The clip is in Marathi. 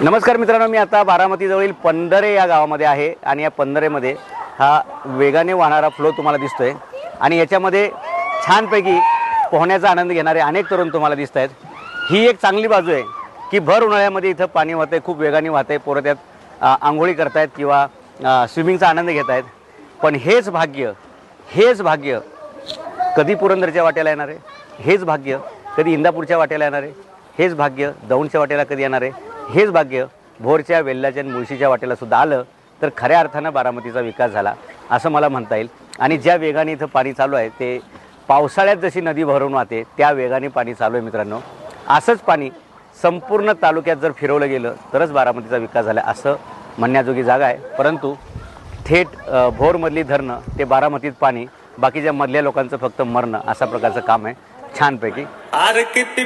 नमस्कार मित्रांनो मी आता बारामतीजवळील पंधरे या गावामध्ये आहे आणि या पंधरेमध्ये हा वेगाने वाहणारा फ्लो तुम्हाला दिसतो आहे आणि याच्यामध्ये छानपैकी पोहण्याचा आनंद घेणारे अनेक तरुण तुम्हाला दिसत आहेत. ही एक चांगली बाजू आहे की भर उन्हाळ्यामध्ये इथं पाणी वाहतं आहे खूप वेगाने वाहतं आहे पोरं त्यात आंघोळी करतायत किंवा स्विमिंगचा आनंद घेत आहेत पण हेच भाग्य हेच भाग्य कधी पुरंदरच्या वाट्याला येणार आहे? हेच भाग्य कधी इंदापूरच्या वाट्याला येणार आहे? हेच भाग्य दौंडच्या वाट्याला कधी येणार आहे? हेच भाग्य भोरच्या वेल्ल्याच्या आणि मुळशीच्या वाटेलासुद्धा सुद्धा आलं तर खऱ्या अर्थानं बारामतीचा विकास झाला असं मला म्हणता येईल. आणि ज्या वेगाने इथं पाणी चालू आहे ते पावसाळ्यात जशी नदी भरून वाहते त्या वेगाने पाणी चालू आहे मित्रांनो. असंच पाणी संपूर्ण तालुक्यात जर फिरवलं गेलं तरच बारामतीचा विकास झाला असं म्हणण्याजोगी जागा आहे. परंतु थेट भोरमधली धरणं ते बारामतीत पाणी बाकीच्या मधल्या लोकांचं फक्त मरणं अशा प्रकारचं काम आहे. छानपैकी. अरे किती